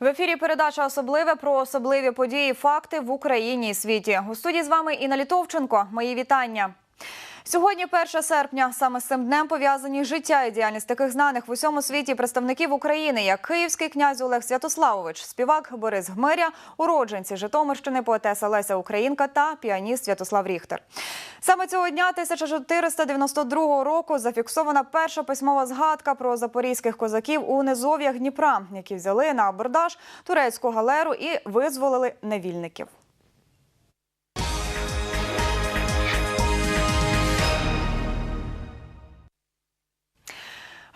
В ефірі передача особливе про особливі події, факти в Україні і світі. У студії з вами Інна Літовченко. Мої вітання. Сьогодні 1 серпня. Саме з цим днем пов'язані життя і діяльність таких знаних в усьому світі представників України, як київський князь Олег Святославович, співак Борис Гмиря, уродженці Житомирщини, поетеса Леся Українка та піаніст Святослав Ріхтер. Саме цього дня 1492 року зафіксована перша письмова згадка про запорізьких козаків у низов'ях Дніпра, які взяли на абордаж турецьку галеру і визволили невільників.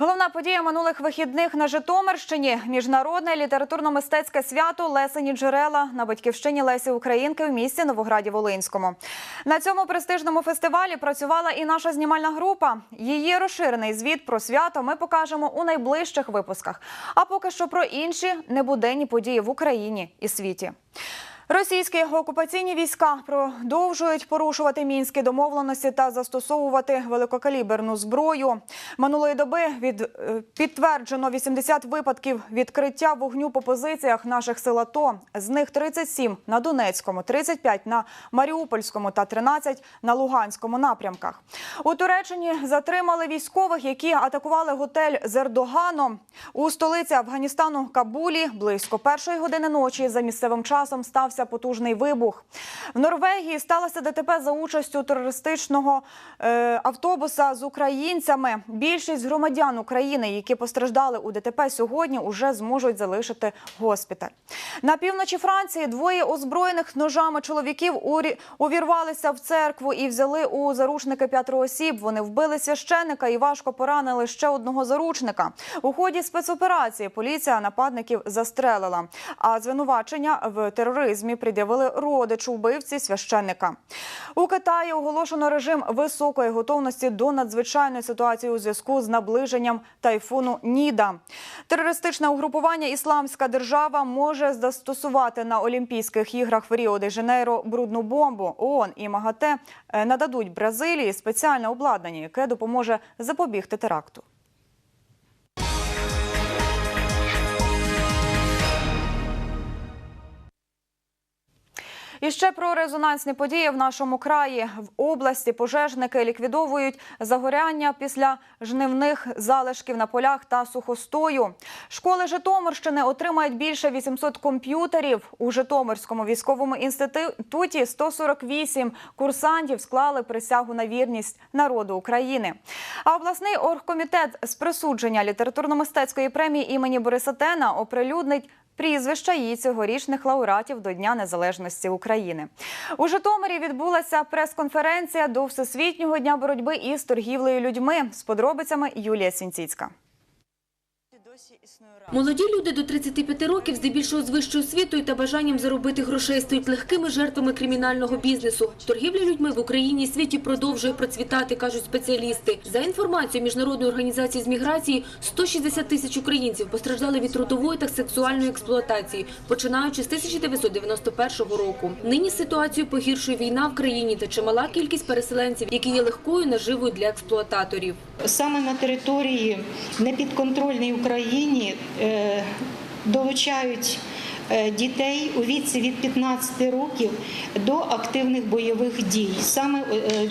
Головна подія минулих вихідних на Житомирщині міжнародне літературно-мистецьке свято Лесені джерела на батьківщині Лесі Українки в місті Новограді Волинському. На цьому престижному фестивалі працювала і наша знімальна група. Її розширений звіт про свято ми покажемо у найближчих випусках. А поки що про інші небуденні події в Україні і світі. Російські окупаційні війська продовжують порушувати мінські домовленості та застосовувати великокаліберну зброю. Минулої доби від е, підтверджено 80 випадків відкриття вогню по позиціях наших сил АТО. З них 37 на Донецькому, 35 на Маріупольському та 13 на Луганському напрямках. У Туреччині затримали військових, які атакували готель з Ердоганом у столиці Афганістану Кабулі. Близько першої години ночі за місцевим часом стався потужний вибух. В Норвегії сталося ДТП за участю терористичного е, автобуса з українцями. Більшість громадян України, які постраждали у ДТП сьогодні, уже зможуть залишити госпіталь. На півночі Франції двоє озброєних ножами чоловіків увірвалися в церкву і взяли у заручники п'ятеро осіб. Вони вбили священника і важко поранили ще одного заручника. У ході спецоперації поліція нападників застрелила. А звинувачення в тероризмі пред'явили родичу вбивці священника. У Китаї оголошено режим високої готовності до надзвичайної ситуації у зв'язку з наближенням тайфуну Ніда. Терористичне угрупування Ісламська держава може застосувати на Олімпійських іграх в Ріо де Жанейро брудну бомбу. ООН і МАГАТЕ е, нададуть Бразилії спеціальне обладнання, яке допоможе запобігти теракту. І ще про резонансні події в нашому краї. В області пожежники ліквідовують загоряння після жнивних залишків на полях та сухостою. Школи Житомирщини отримають більше 800 комп'ютерів. У Житомирському військовому інституті 148 курсантів склали присягу на вірність народу України. А обласний оргкомітет з присудження літературно-мистецької премії імені Бориса Тена оприлюднить прізвища її цьогорічних лауреатів до Дня Незалежності України. У Житомирі відбулася прес-конференція до Всесвітнього дня боротьби із торгівлею людьми з подробицями Юлія Сінціцька. Молоді люди до 35 років, здебільшого з вищою освітою та бажанням заробити грошей, стають легкими жертвами кримінального бізнесу. Торгівля людьми в Україні і світі продовжує процвітати, кажуть спеціалісти. За інформацією Міжнародної організації з міграції, 160 тисяч українців постраждали від трудової та сексуальної експлуатації, починаючи з 1991 року. Нині ситуацію погіршує війна в країні та чимала кількість переселенців, які є легкою наживою для експлуататорів. Саме на території непідконтрольній Україні е, долучають е, дітей у віці від 15 років до активних бойових дій. Саме е,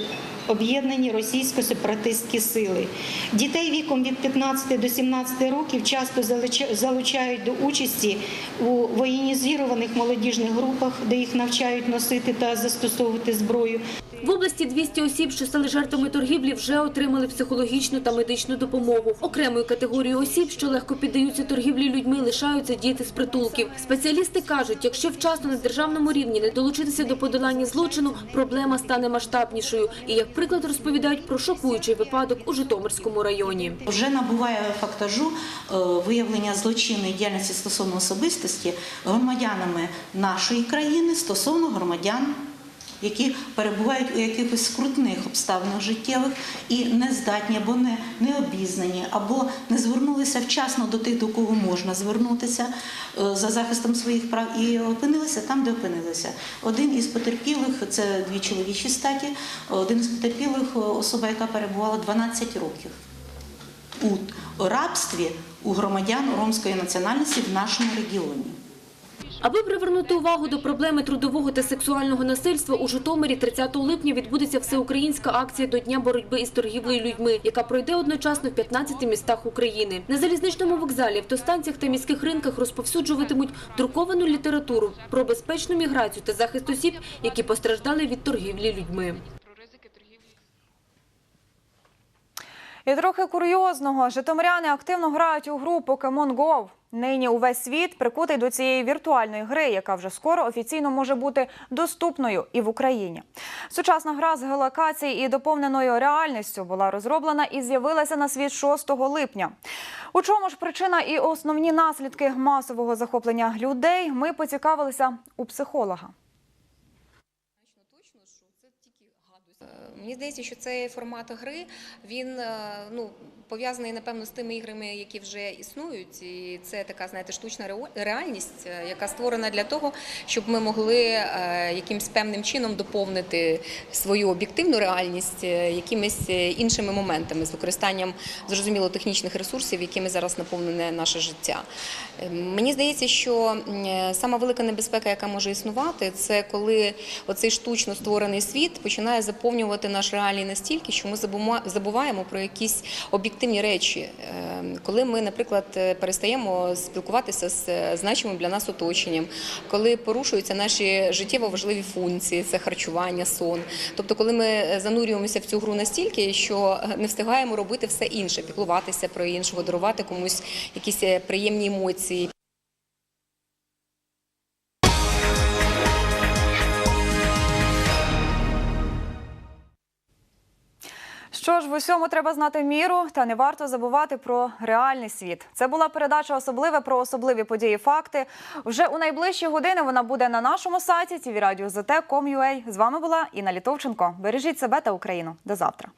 Об'єднані російсько-сепаратистські сили. Дітей віком від 15 до 17 років часто залуча- залучають до участі у воєнізованих молодіжних групах, де їх навчають носити та застосовувати зброю. В області 200 осіб, що стали жертвами торгівлі, вже отримали психологічну та медичну допомогу. Окремою категорією осіб, що легко піддаються торгівлі людьми, лишаються діти з притулків. Спеціалісти кажуть, якщо вчасно на державному рівні не долучитися до подолання злочину, проблема стане масштабнішою. І як приклад розповідають про шокуючий випадок у Житомирському районі. Вже набуває фактажу е, виявлення злочинної діяльності стосовно особистості громадянами нашої країни стосовно громадян. Які перебувають у якихось скрутних обставинах життєвих і не здатні або не, не обізнані, або не звернулися вчасно до тих, до кого можна звернутися е, за захистом своїх прав, і опинилися там, де опинилися. Один із потерпілих це дві чоловічі статі. Один із потерпілих особа, яка перебувала 12 років у рабстві у громадян ромської національності в нашому регіоні. Аби привернути увагу до проблеми трудового та сексуального насильства, у Житомирі 30 липня відбудеться всеукраїнська акція до Дня боротьби із торгівлею людьми, яка пройде одночасно в 15 містах України. На залізничному вокзалі, автостанціях та міських ринках розповсюджуватимуть друковану літературу про безпечну міграцію та захист осіб, які постраждали від торгівлі людьми. І трохи курйозного. Житомиряни активно грають у гру Pokemon Go. Нині увесь світ прикутий до цієї віртуальної гри, яка вже скоро офіційно може бути доступною і в Україні. Сучасна гра з геолокацій і доповненою реальністю була розроблена і з'явилася на світ 6 липня. У чому ж причина і основні наслідки масового захоплення людей? Ми поцікавилися у психолога. Мені здається, що цей формат гри він е, ну пов'язаний напевно з тими іграми, які вже існують, і це така, знаєте, штучна реальність, е, яка створена для того, щоб ми могли е, якимсь певним чином доповнити свою об'єктивну реальність е, якимись іншими моментами з використанням зрозуміло технічних ресурсів, якими зараз наповнене наше життя. Мені здається, що сама велика небезпека, яка може існувати, це коли оцей штучно створений світ починає заповнювати наш реальний настільки, що ми забуваємо про якісь об'єктивні речі. Е, Коли ми, наприклад, е, перестаємо спілкуватися з е, значимим для нас оточенням, коли порушуються наші життєво важливі функції, це харчування, сон. Тобто, коли ми занурюємося в цю гру настільки, що не встигаємо робити все інше, піклуватися про іншого, дарувати комусь якісь приємні емоції. Що ж, в усьому треба знати міру, та не варто забувати про реальний світ. Це була передача особливе про особливі події. Факти вже у найближчі години. Вона буде на нашому сайті tvradio.zt.com.ua. З вами була Інна Літовченко. Бережіть себе та Україну. До завтра.